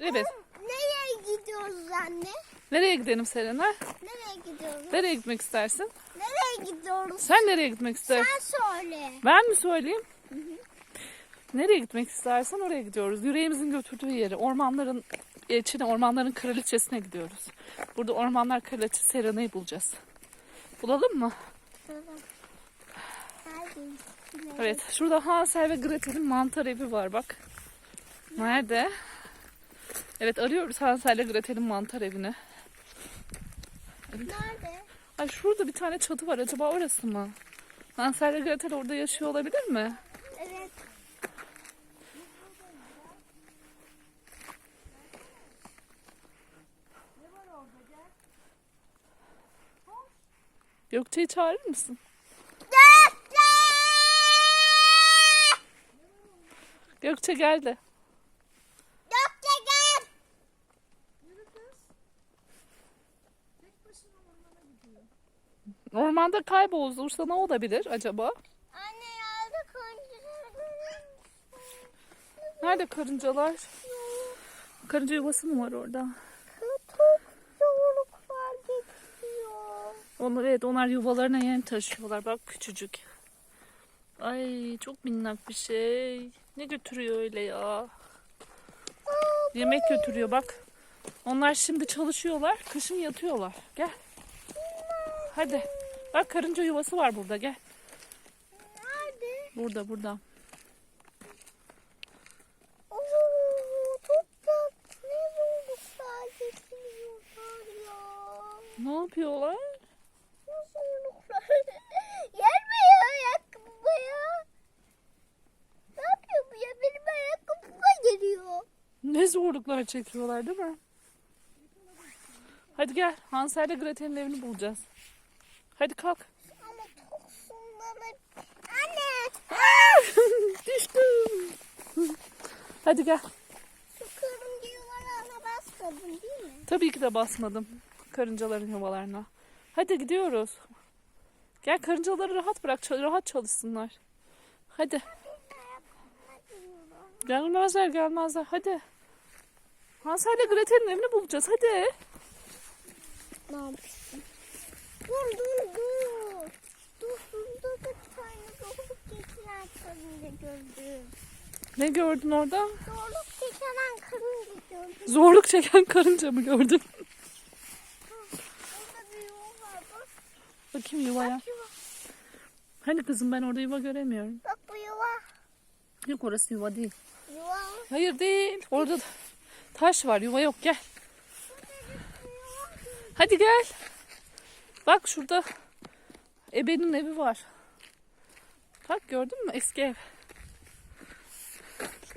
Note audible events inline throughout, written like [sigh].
Evet. Nereye gidiyoruz anne? Nereye gidelim Serena? Nereye gidiyoruz? Nereye gitmek istersin? Nereye gidiyoruz? Sen nereye gitmek istersin? Sen söyle. Ben mi söyleyeyim? Nereye gitmek istersen oraya gidiyoruz. Yüreğimizin götürdüğü yere, ormanların içine, ormanların kraliçesine gidiyoruz. Burada ormanlar kraliçesi Serena'yı bulacağız. Bulalım mı? Hadi. Evet, şurada Hansel ve Gretel'in mantar evi var bak. Nerede? Evet, arıyoruz Hansel ile Gretel'in mantar evini. Nerede? Ay şurada bir tane çatı var. Acaba orası mı? Hansel ve Gretel orada yaşıyor olabilir mi? Evet. Gökçe'yi çağırır mısın? Gökçe geldi. Gökçe gel. Ormanda kaybolursa ne olabilir acaba? Anne yerde konuşuyoruz. Nerede karıncalar? Karınca yuvası mı var orada? Çok zorluklar geçiyor. Onlar evet onlar yuvalarına yem taşıyorlar. Bak küçücük. Ay çok minnak bir şey. Ne götürüyor öyle ya? Yemek götürüyor bak. Onlar şimdi çalışıyorlar. Kışın yatıyorlar. Gel. Hadi. Bak karınca yuvası var burada gel. Nerede? Burada burada. Oo, çok tatlı. Ne geçiyorlar ya. Ne yapıyorlar? Ne zorluklar. Gelme ya ayakkabıya. Ne yapıyor bu ya? Benim ayakkabıma geliyor. Ne zorluklar çekiyorlar değil mi? Hadi gel. Hansel ile Gretel'in evini bulacağız. Hadi kalk. Ama çok sunmalı. Anne. [laughs] Düştüm. Hadi gel. Şu kırmızı yuvarağına basmadın değil mi? Tabii ki de basmadım karıncaların yuvalarına. Hadi gidiyoruz. Gel karıncaları rahat bırak, rahat çalışsınlar. Hadi. Gelmezler, gelmezler. Hadi. Hansel ile Gretel'in evini bulacağız. Hadi. Ne yapıyorsun? Dur dur dur. Dur şurada da bir tane zorluk geçiren karınca gördüm. Ne gördün orada? Zorluk geçiren karınca gördüm. Zorluk çeken karınca mı gördün? Orada bir yuva var bak. Bakayım yuvaya. Bak yuva. Hani kızım ben orada yuva göremiyorum. Bak bu yuva. Yok orası yuva değil. Yuva. Hayır değil. Orada da taş var. Yuva yok. Gel. Hadi gel. Bak şurada ebenin evi var. Bak gördün mü? Eski ev.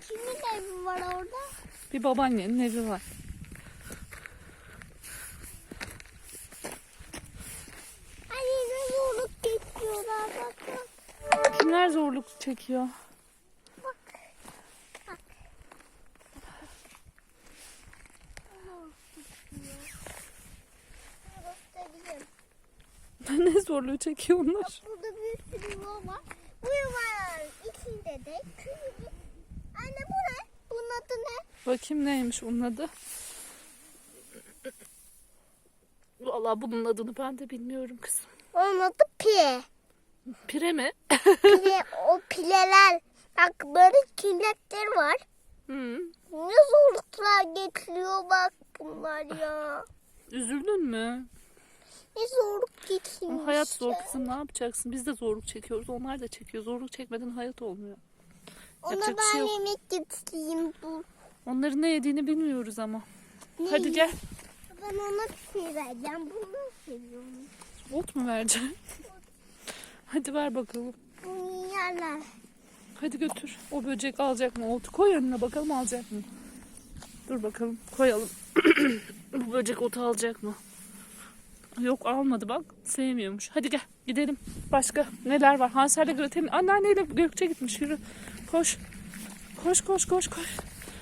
Kimin evi var orada? Bir babaannenin evi var. Hani ne zorluk geçiyorlar bak bak. Kimler zorluk çekiyor? Bak. Bak. Göstereyim. ne zorluğu çekiyor onlar? Burada bir sürü yuva var. Bu yuvaların içinde de küçücük. Anne bu ne? Bunun adı ne? Bakayım neymiş onun adı. Vallahi bunun adını ben de bilmiyorum kızım. Onun adı pie. Pire mi? Pile, o pileler. Bak böyle kilekler var. Hı. Ne zorluklar getiriyor bak bunlar ya. Üzüldün mü? Ne zorluk. Ama hayat zor kızım ne yapacaksın? Biz de zorluk çekiyoruz. Onlar da çekiyor. Zorluk çekmeden hayat olmuyor. Ona Yapacak ben şey yok. yemek getireyim. Dur. Onların ne yediğini bilmiyoruz ama. Ne Hadi yiyeyim? gel. Ben ona bir şey vereceğim. Bunu seviyorum. Ot mu vereceksin? Hadi ver bakalım. Bunu yerler. Hadi götür. O böcek alacak mı? Otu koy önüne bakalım alacak mı? Dur bakalım koyalım. [clears throat] Bu böcek otu alacak mı? Yok almadı bak. Sevmiyormuş. Hadi gel gidelim. Başka neler var? Hansel ile Gretel'in anneanneyle Gökçe gitmiş. Yürü. Koş. Koş koş koş koş.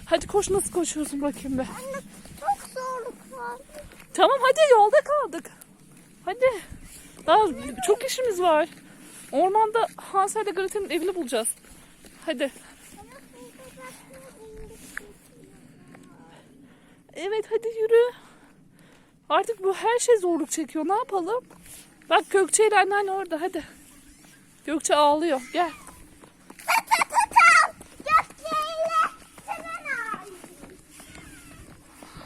Hadi koş nasıl koşuyorsun bakayım be. Anne çok zorluk var. Tamam hadi yolda kaldık. Hadi. Daha çok işimiz var. Ormanda Hansel ile Gretel'in evini bulacağız. Hadi. Evet hadi yürü. Artık bu her şey zorluk çekiyor. Ne yapalım? Bak Gökçe ile anneanne orada hadi. Gökçe ağlıyor. Gel.